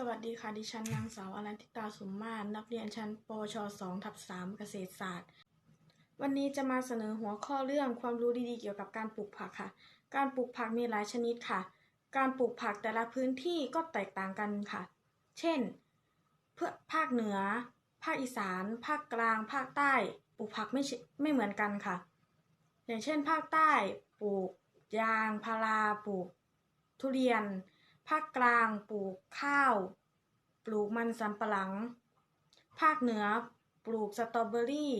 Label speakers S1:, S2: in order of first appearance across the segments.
S1: สวัสดีค่ะ ดิฉันนางสาวอรันติตาสมมาตรนักเรียนชั้นปวช2ทับ3เกษตรศาสตร์ วันนี้จะมาเสนอหัวข้อเรื่องความรู้ดีๆเกี่ยวกับการปลูกผักค่ะ การปลูกผักมีหลายชนิดค่ะ การปลูกผักแต่ละพื้นที่ก็แตกต่างกันค่ะ เช่น เพื่อภาคเหนือ ภาคอีสาน ภาคกลาง ภาคใต้ ปลูกผักไม่ไม่เหมือนกันค่ะ อย่างเช่น ภาคใต้ปลูกยางพาราปลูก ทุเรียน ภาคกลางปลูกข้าว ปลูกมันสำปะหลัง ภาคเหนือปลูกสตรอเบอรี่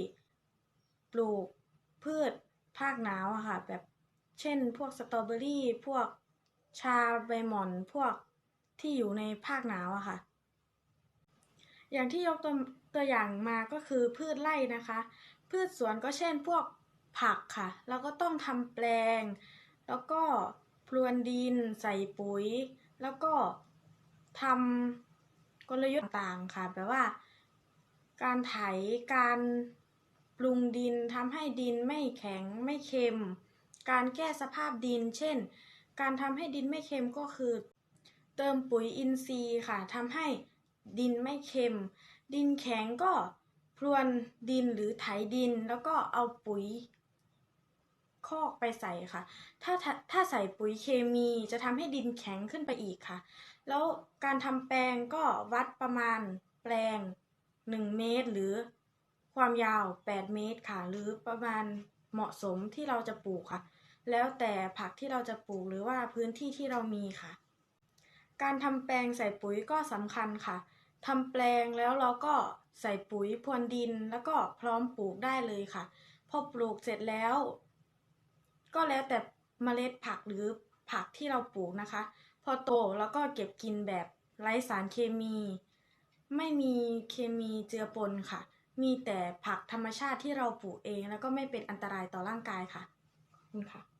S1: ปลูกพืชภาคหนาวอะค่ะ แบบเช่นพวกสตรอเบอรี่ พวกชาใบหม่อน พวกที่อยู่ในภาคหนาวอะค่ะ อย่างที่ยกตัวตัวอย่างมาก็คือพืชไร่นะคะ พืชสวนก็เช่นพวกผักค่ะ แล้วก็ต้องทำแปลง แล้วก็พรวนดินใส่ปุ๋ย แล้วก็ทำกลยุทธ์ต่างๆค่ะแบบว่า การไถการปรุงดินทำให้ดินไม่แข็งไม่เค็ม การแก้สภาพดิน เช่น การทำให้ดินไม่เค็มก็คือ เติมปุ๋ยอินทรีย์ค่ะทำให้ดินไม่เค็ม ดินแข็งก็พรวนดินหรือไถดินแล้วก็เอาปุ๋ย คอกไปใส่ค่ะ ถ้าถ้าใส่ปุ๋ยเคมีจะทำให้ดินแข็งขึ้นไปอีกค่ะ แล้วการทำแปลงก็วัดประมาณแปลง 1 เมตร หรือความยาว 8 เมตรค่ะ หรือประมาณเหมาะสมที่เราจะปลูกค่ะ แล้วแต่ผักที่เราจะปลูกหรือว่าพื้นที่ที่เรามีค่ะ การทำแปลงใส่ปุ๋ยก็สำคัญค่ะทำแปลงแล้วเราก็ใส่ปุ๋ยพรวนดินแล้วก็พร้อมปลูกได้เลยค่ะ พอปลูกเสร็จแล้ว ก็แล้วแต่เมล็ดผักหรือผักที่เราปลูกนะคะ พอโตแล้วก็เก็บกินแบบไร้สารเคมี ไม่มีเคมีเจือปนค่ะ มีแต่ผักธรรมชาติที่เราปลูกเอง แล้วก็ไม่เป็นอันตรายต่อร่างกายค่ะคุณค่ะ